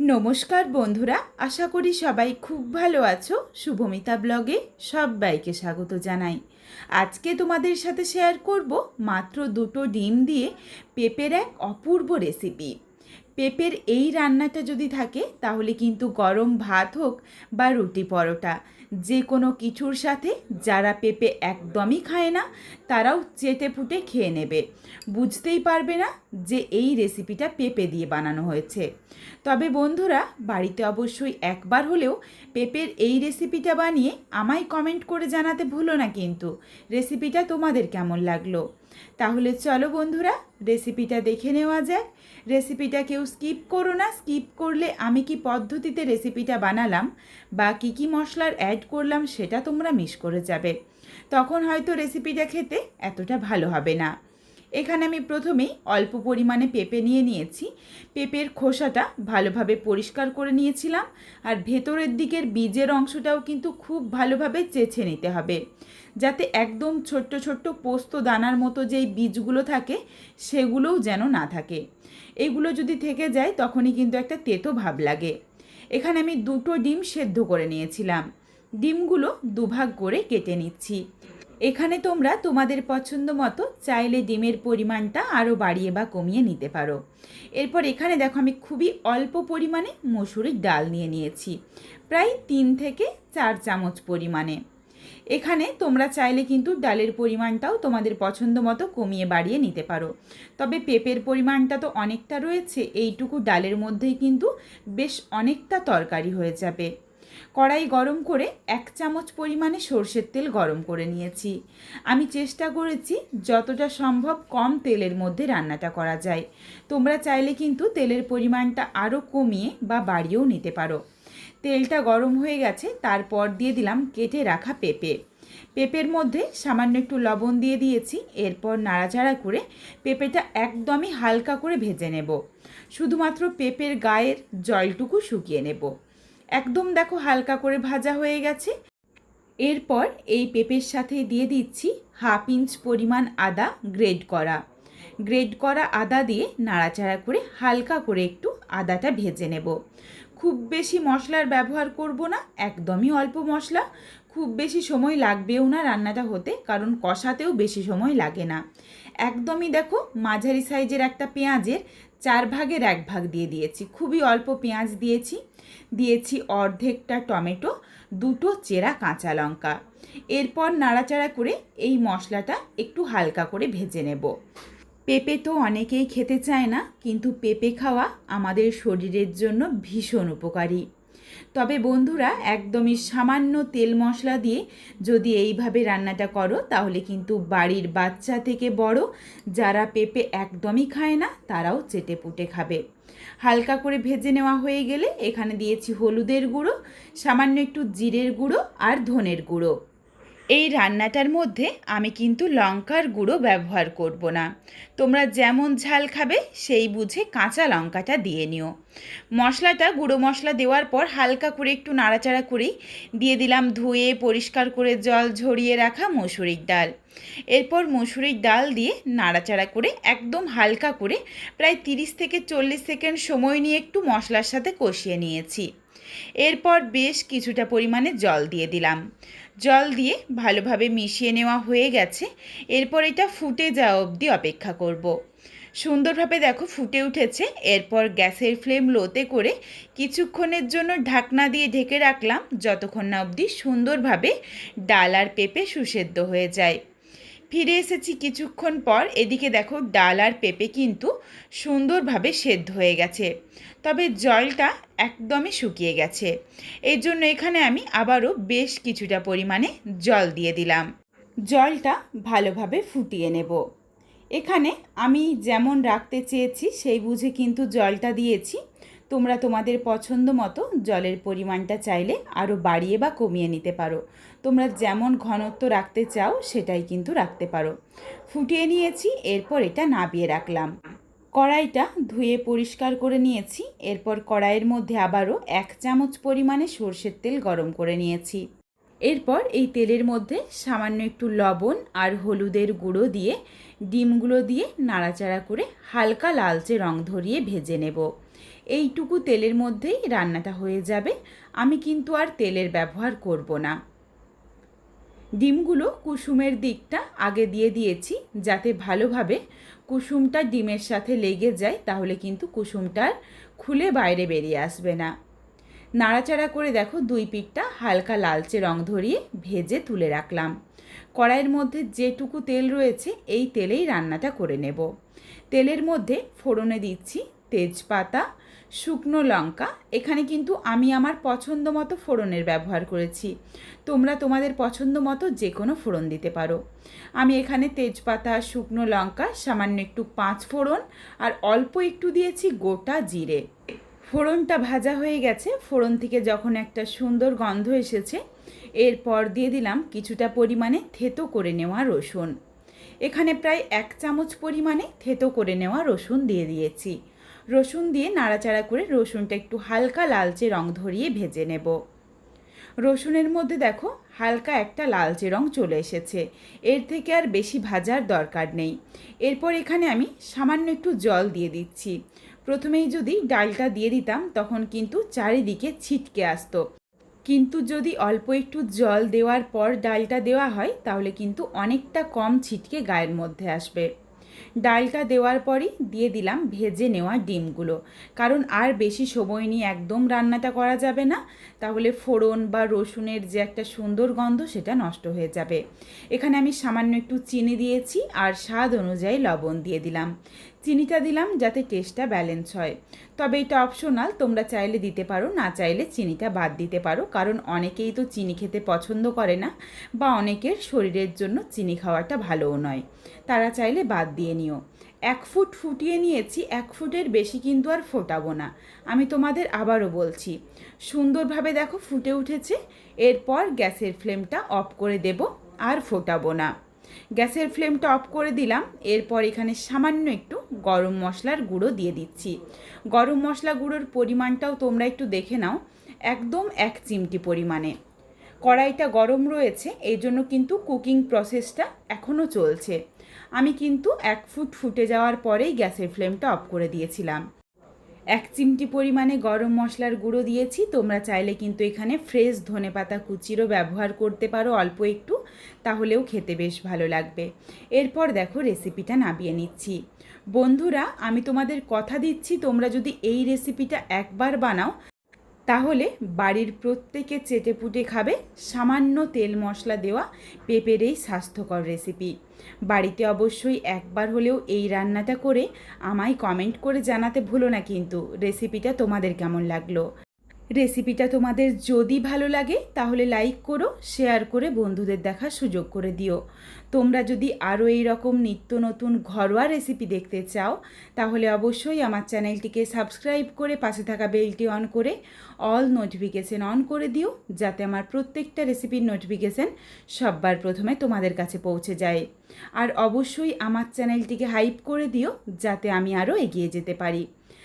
নমস্কার বন্ধুরা, আশা করি সবাই খুব ভালো আছো। শুভমিতা ব্লগে সবাইকে স্বাগত জানাই। আজকে তোমাদের সাথে শেয়ার করব মাত্র দুটো ডিম দিয়ে পেঁপের এক অপূর্ব রেসিপি পেঁপের এই রান্নাটা যদি থাকে, তাহলে কিন্তু গরম ভাত হোক বা রুটি পরোটা, যে কোনো কিছুর সাথে যারা পেঁপে একদমই খায় না, তারাও চেটে ফুটে খেয়ে নেবে। বুঝতেই পারবে না যে এই রেসিপিটা পেঁপে দিয়ে বানানো হয়েছে। তবে বন্ধুরা, বাড়িতে অবশ্যই একবার হলেও পেঁপের এই রেসিপিটা বানিয়ে আমায় কমেন্ট করে জানাতে ভুলো না কিন্তু। রেসিপিটা তোমাদের কেমন লাগল? তাহলে চলো বন্ধুরা রেসিপিটা দেখে নেওয়া যাক। রেসিপিটা কেউ স্কিপ করো না স্কিপ করলে আমি কি পদ্ধতিতে রেসিপিটা বানালাম বা কী কী মশলার অ্যাড করলাম সেটা তোমরা মিস করে যাবে। তখন হয়তো রেসিপিটা খেতে এতটা ভালো হবে না। এখানে আমি প্রথমেই অল্প পরিমাণে পেঁপে নিয়ে নিয়েছি। পেঁপের খোসাটা ভালোভাবে পরিষ্কার করে নিয়েছিলাম আর ভেতরের দিকের বীজের অংশটাও কিন্তু খুব ভালোভাবে চেছে নিতে হবে। যাতে একদম ছোট্ট ছোট্ট পোস্ত দানার মতো যেই বীজগুলো থাকে, সেগুলোও যেন না থাকে। এগুলো যদি থেকে যায়, তখনই কিন্তু একটা তেতো ভাব লাগে। এখানে আমি দুটো ডিম সেদ্ধ করে নিয়েছিলাম। ডিমগুলো দুভাগ করে কেটে নিচ্ছি। এখানে তোমরা তোমাদের পছন্দ মতো চাইলে ডিমের পরিমাণটা আরও বাড়িয়ে বা কমিয়ে নিতে পারো। এরপর এখানে দেখো আমি খুবই অল্প পরিমাণে মসুরির ডাল নিয়ে নিয়েছি, প্রায় তিন থেকে চার চামচ পরিমাণে। এখানে তোমরা চাইলে কিন্তু ডালের পরিমাণটাও তোমাদের পছন্দ মতো কমিয়ে বাড়িয়ে নিতে পারো। তবে পেঁপের পরিমাণটা তো অনেকটা রয়েছে, এইটুকু ডালের মধ্যেই কিন্তু বেশ অনেকটা তরকারি হয়ে যাবে। কড়াই গরম করে এক চামচ পরিমাণে সর্ষের তেল গরম করে নিয়েছি। আমি চেষ্টা করেছি যতটা সম্ভব কম তেলের মধ্যে রান্নাটা করা যায়। তোমরা চাইলে কিন্তু তেলের পরিমাণটা আরও কমিয়ে বা বাড়িয়েও নিতে পারো। তেলটা গরম হয়ে গেছে, তারপর দিয়ে দিলাম কেটে রাখা পেঁপে। পেঁপের মধ্যে সামান্য একটু লবণ দিয়ে দিয়েছি, এরপর নাড়াচাড়া করে পেঁপেটা একদমই হালকা করে ভেজে নেব। শুধুমাত্র পেঁপের গায়ের জলটুকু শুকিয়ে নেব। একদম দেখো হালকা করে ভাজা হয়ে গেছে। এরপর এই পেঁপের সাথে দিয়ে দিচ্ছি হাফ ইঞ্চ পরিমাণ আদা গ্রেড করা। গ্রেড করা আদা দিয়ে নাড়াচাড়া করে হালকা করে একটু আদাটা ভেজে নেব। খুব বেশি মশলার ব্যবহার করব না, একদমই অল্প মশলা। খুব বেশি সময় লাগবেও না রান্নাটা হতে, কারণ কষাতেও বেশি সময় লাগে না। একদমই দেখো মাঝারি সাইজের একটা পেঁয়াজের চার ভাগের এক ভাগ দিয়ে দিয়েছি। খুবই অল্প পেঁয়াজ দিয়েছি। দিয়েছি অর্ধেকটা টমেটো, দুটো চেরা কাঁচা লঙ্কা। এরপর নাড়াচাড়া করে এই মশলাটা একটু হালকা করে ভেজে নেব। পেঁপে তো অনেকেই খেতে চায় না, কিন্তু পেঁপে খাওয়া আমাদের শরীরের জন্য ভীষণ উপকারী। তবে বন্ধুরা, একদমই সামান্য তেল মশলা দিয়ে যদি এইভাবে রান্নাটা করো, তাহলে কিন্তু বাড়ির বাচ্চা থেকে বড়, যারা পেঁপে একদমই খায় না, তারাও চেটে পুটে খাবে। হালকা করে ভেজে নেওয়া হয়ে গেলে এখানে দিয়েছি হলুদের গুঁড়ো, সামান্য একটু জিরের গুঁড়ো আর ধনের গুঁড়ো। এই রান্নাটার মধ্যে আমি কিন্তু লঙ্কার গুঁড়ো ব্যবহার করব না। তোমরা যেমন ঝাল খাবে, সেই বুঝে কাঁচা লঙ্কাটা দিয়ে নিও। মশলাটা, গুঁড়ো মশলা দেওয়ার পর হালকা করে একটু নাড়াচাড়া করেই দিয়ে দিলাম ধুয়ে, পরিষ্কার করে জল ঝরিয়ে রাখা মসুরির ডাল। এরপর মসুরির ডাল দিয়ে নাড়াচাড়া করে একদম হালকা করে প্রায় তিরিশ থেকে চল্লিশ সেকেন্ড সময় নিয়ে একটু মশলার সাথে কষিয়ে নিয়েছি। এরপর বেশ কিছুটা পরিমাণে জল দিয়ে দিলাম। জল দিয়ে ভালোভাবে মিশিয়ে নেওয়া হয়ে গেছে। এরপর এটা ফুটে যাওয়া অবধি অপেক্ষা করব। সুন্দরভাবে দেখো ফুটে উঠেছে। এরপর গ্যাসের ফ্লেম লোতে করে কিছুক্ষণের জন্য ঢাকনা দিয়ে ঢেকে রাখলাম, যতক্ষণ না অবধি সুন্দরভাবে ডাল আর পেঁপে সুসেদ্ধ হয়ে যায়। ফিরে এসেছি কিছুক্ষণ পর। এদিকে দেখো ডাল আর পেঁপে কিন্তু সুন্দরভাবে সেদ্ধ হয়ে গেছে। তবে জলটা একদমই শুকিয়ে গেছে। এই জন্য এখানে আমি আবারও বেশ কিছুটা পরিমাণে জল দিয়ে দিলাম। জলটা ভালোভাবে ফুটিয়ে নেব। এখানে আমি যেমন রাখতে চেয়েছি, সেই বুঝে কিন্তু জলটা দিয়েছি। তোমরা তোমাদের পছন্দ মতো জলের পরিমাণটা চাইলে আরও বাড়িয়ে বা কমিয়ে নিতে পারো। তোমরা যেমন ঘনত্ব রাখতে চাও, সেটাই কিন্তু রাখতে পারো। ফুটিয়ে নিয়েছি, এরপর এটা নাবিয়ে রাখলাম। কড়াইটা ধুয়ে পরিষ্কার করে নিয়েছি, এরপর কড়াইয়ের মধ্যে আবারও এক চামচ পরিমাণে সর্ষের তেল গরম করে নিয়েছি। এরপর এই তেলের মধ্যে সামান্য একটু লবণ আর হলুদের গুঁড়ো দিয়ে, ডিমগুলো দিয়ে নাড়াচাড়া করে হালকা লালচে রং ধরিয়ে ভেজে নেব। এইটুকু তেলের মধ্যেই রান্নাটা হয়ে যাবে। আমি কিন্তু আর তেলের ব্যবহার করব না। ডিমগুলো কুসুমের দিকটা আগে দিয়ে দিয়েছি যাতে ভালোভাবে কুসুমটা ডিমের সাথে লেগে যায়, তাহলে কিন্তু কুসুমটার খুলে বাইরে বেরিয়ে আসবে না। নাড়াচাড়া করে দেখো দুই পিঠটা হালকা লালচে রং ধরিয়ে ভেজে তুলে রাখলাম। কড়াইয়ের মধ্যে যেটুকু তেল রয়েছে, এই তেলেই রান্নাটা করে নেব। তেলের মধ্যে ফোড়নে দিচ্ছি তেজপাতা, শুকনো লঙ্কা। এখানে কিন্তু আমি আমার পছন্দ মতো ফোড়নের ব্যবহার করেছি। তোমরা তোমাদের পছন্দ মতো যে কোনো ফোড়ন দিতে পারো। আমি এখানে তেজপাতা, শুকনো লঙ্কা, সামান্য একটু পাঁচ ফোড়ন আর অল্প একটু দিয়েছি গোটা জিরে। ফোড়নটা ভাজা হয়ে গেছে। ফোড়ন থেকে যখন একটা সুন্দর গন্ধ এসেছে, এরপর দিয়ে দিলাম কিছুটা পরিমাণে থেতো করে নেওয়া রসুন। এখানে প্রায় এক চামচ পরিমাণে থেতো করে নেওয়া রসুন দিয়ে দিয়েছি। রসুন দিয়ে নাড়াচাড়া করে রসুনটা একটু হালকা লালচে রং ধরিয়ে ভেজে নেব। রসুনের মধ্যে দেখো, হালকা একটা লালচে রং চলে এসেছে। এর থেকে আর বেশি ভাজার দরকার নেই। এরপর এখানে আমি সামান্য একটু জল দিয়ে দিচ্ছি। প্রথমেই যদি ডালটা দিয়ে দিতাম, তখন কিন্তু চারিদিকে ছিটকে আসতো। কিন্তু যদি অল্প একটু জল দেওয়ার পর ডালটা দেওয়া হয়, তাহলে কিন্তু অনেকটা কম ছিটকে গায়ের মধ্যে আসবে। ডালটা দেওয়ার পরই দিয়ে দিলাম ভেজে নেওয়া ডিমগুলো। কারণ আর বেশি সময় নিয়ে একদম রান্নাটা করা যাবে না, তাহলে ফোড়ন বা রসুনের যে একটা সুন্দর গন্ধ সেটা নষ্ট হয়ে যাবে। এখানে আমি সামান্য একটু চিনি দিয়েছি আর স্বাদ অনুযায়ী লবণ দিয়ে দিলাম। চিনিটা দিলাম যাতে টেস্টটা ব্যালেন্স হয়। তবে এটা অপশনাল তোমরা চাইলে দিতে পারো, না চাইলে চিনিটা বাদ দিতে পারো। কারণ অনেকেই তো চিনি খেতে পছন্দ করে না, বা অনেকের শরীরের জন্য চিনি খাওয়াটা ভালোও নয়। তারা চাইলে বাদ দিয়ে নিও। এক ফুট ফুটিয়ে নিয়েছি, এক ফুটের বেশি কিন্তু আর ফোটাবো না। আমি তোমাদের আবারও বলছি, সুন্দরভাবে দেখো ফুটে উঠেছে, এরপর গ্যাসের ফ্লেমটা অফ করে দেব, আর ফোটাবো না। গ্যাসের ফ্লেমটা অফ করে দিলাম। এরপর এখানে সামান্য একটু গরম মশলার গুঁড়ো দিয়ে দিচ্ছি। গরম মশলা গুঁড়োর পরিমাণটাও তোমরা একটু দেখে নাও। একদম এক চিমটি পরিমাণে। কড়াইটা গরম রয়েছে এই জন্য কিন্তু কুকিং প্রসেসটা এখনও চলছে। আমি কিন্তু এক ফুট ফুটে যাওয়ার পরেই গ্যাসের ফ্লেমটা অফ করে দিয়েছিলাম। এক চিমটি পরিমাণে গরম মশলার গুঁড়ো দিয়েছি। তোমরা চাইলে কিন্তু এখানে ফ্রেশ ধনে পাতা কুচিরও ব্যবহার করতে পারো অল্প একটু, তাহলেও খেতে বেশ ভালো লাগবে। এরপর দেখো রেসিপিটা নামিয়ে নিচ্ছি। বন্ধুরা, আমি তোমাদের কথা দিচ্ছি, তোমরা যদি এই রেসিপিটা একবার বানাও তাহলে বাড়ির প্রত্যেকে চেটেপুটে খাবে সামান্য তেল মশলা দেওয়া পেঁপের এই স্বাস্থ্যকর রেসিপি বাড়িতে অবশ্যই একবার হলেও এই রান্নাটা করে আমায় কমেন্ট করে জানাতে ভুলো না কিন্তু। রেসিপিটা তোমাদের কেমন লাগল? রেসিপিটা তোমাদের যদি ভালো লাগে, তাহলে লাইক করো শেয়ার করে বন্ধুদের দেখার সুযোগ করে দিও। তোমরা যদি আরও এই রকম নিত্য নতুন ঘরোয়া রেসিপি দেখতে চাও, তাহলে অবশ্যই আমার চ্যানেলটিকে সাবস্ক্রাইব করে পাশে থাকা বেলটি অন করে অল নোটিফিকেশন অন করে দিও, যাতে আমার প্রত্যেকটা রেসিপির নোটিফিকেশান সববার প্রথমে তোমাদের কাছে পৌঁছে যায়। আর অবশ্যই আমার চ্যানেলটিকে হাইপ করে দিও, যাতে আমি আরও এগিয়ে যেতে পারি।